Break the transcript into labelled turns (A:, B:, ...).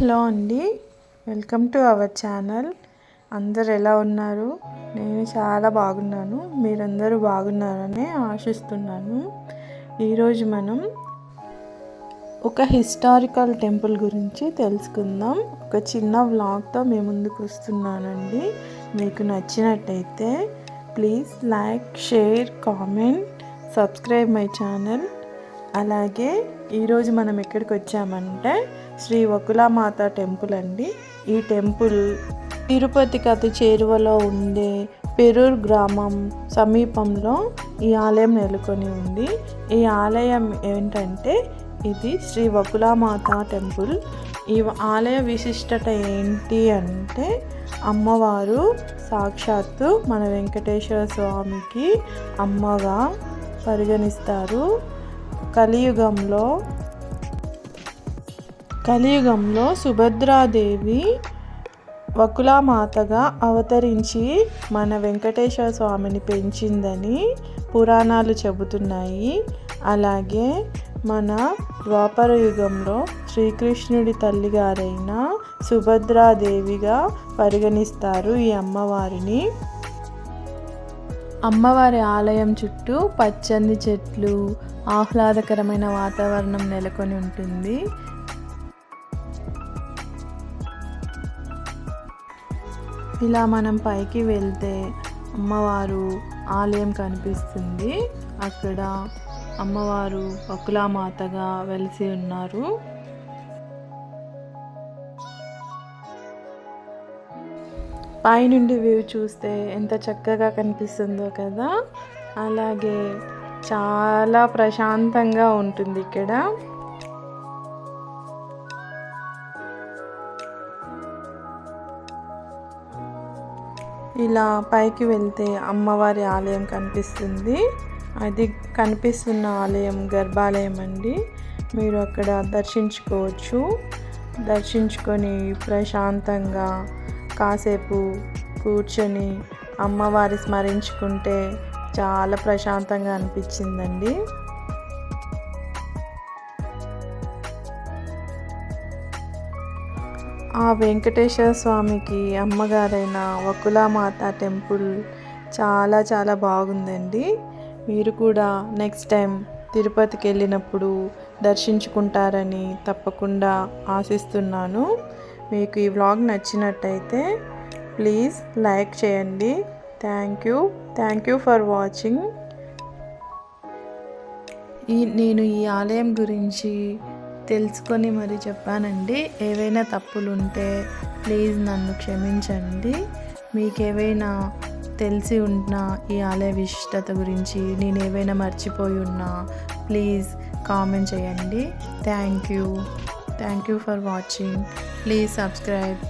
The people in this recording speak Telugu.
A: హలో అండి. Welcome to our channel. అందరు ఎలా ఉన్నారు? నేను చాలా బాగున్నాను. మీరందరూ బాగున్నారని ఆశిస్తున్నాను. ఈరోజు మనం ఒక హిస్టారికల్ టెంపుల్ గురించి తెలుసుకుందాం. ఒక చిన్న వ్లాగ్తో మేము ముందుకు వస్తున్నానండి. మీకు నచ్చినట్టయితే please like share comment subscribe my channel. అలాగే ఈరోజు మనం ఎక్కడికి వచ్చామంటే శ్రీ వకులామాత టెంపుల్ అండి. ఈ టెంపుల్ తిరుపతికి అతి చేరువలో ఉండే పెరూర్ గ్రామం సమీపంలో ఈ ఆలయం నెలకొని ఉంది. ఈ ఆలయం ఏంటంటే ఇది శ్రీ వకులామాత టెంపుల్. ఈ ఆలయ విశిష్టత ఏంటి అంటే అమ్మవారు సాక్షాత్తు మన వెంకటేశ్వర స్వామికి అమ్మగా పరిగణిస్తారు. కలియుగంలో కలియుగంలో సుభద్రాదేవి వకులామాతగా అవతరించి మన వెంకటేశ్వర స్వామిని పెంచిందని పురాణాలు చెబుతున్నాయి. అలాగే మన ద్వాపర యుగంలో శ్రీకృష్ణుడి తల్లిగారైన సుభద్రాదేవిగా పరిగణిస్తారు ఈ అమ్మవారిని. అమ్మవారి ఆలయం చుట్టూ పచ్చని చెట్లు ఆహ్లాదకరమైన వాతావరణం నెలకొని ఉంటుంది. ఇలా మనం పైకి వెళ్తే అమ్మవారు ఆలయం కనిపిస్తుంది. అక్కడ అమ్మవారు వకులామాతగా వెలిసి ఉన్నారు. పైనుండి వ్యూ చూస్తే ఎంత చక్కగా కనిపిస్తుందో కదా. అలాగే చాలా ప్రశాంతంగా ఉంటుంది ఇక్కడ. ఇలా పైకి వెళ్తే అమ్మవారి ఆలయం కనిపిస్తుంది. అది కనిపిస్తున్న ఆలయం గర్భాలయం అండి. మీరు అక్కడ దర్శించుకోవచ్చు. దర్శించుకొని ప్రశాంతంగా కాసేపు కూర్చొని అమ్మవారి స్మరించుకుంటే చాలా ప్రశాంతంగా అనిపించిందండి. ఆ వెంకటేశ్వర స్వామికి అమ్మగారైన వకులామాత టెంపుల్ చాలా చాలా బాగుందండి. మీరు కూడా నెక్స్ట్ టైం తిరుపతికి వెళ్ళినప్పుడు దర్శించుకుంటారని తప్పకుండా ఆశిస్తున్నాను. మీకు ఈ వ్లాగ్ నచ్చినట్టయితే ప్లీజ్ లైక్ చేయండి. Thank you. Thank you for watching. ఈ నేను ఈ ఆలయం గురించి తెలుసుకొని మరి చెప్పానండి. ఏవైనా తప్పులు ఉంటే ప్లీజ్ నన్ను క్షమించండి. మీకు ఏవైనా తెలిసి ఉన్న ఈ ఆలయ విశిష్టత గురించి నేను ఏవైనా మర్చిపోయి ఉన్నా ప్లీజ్ కామెంట్ చేయండి. Thank you. Thank you for watching. Please subscribe.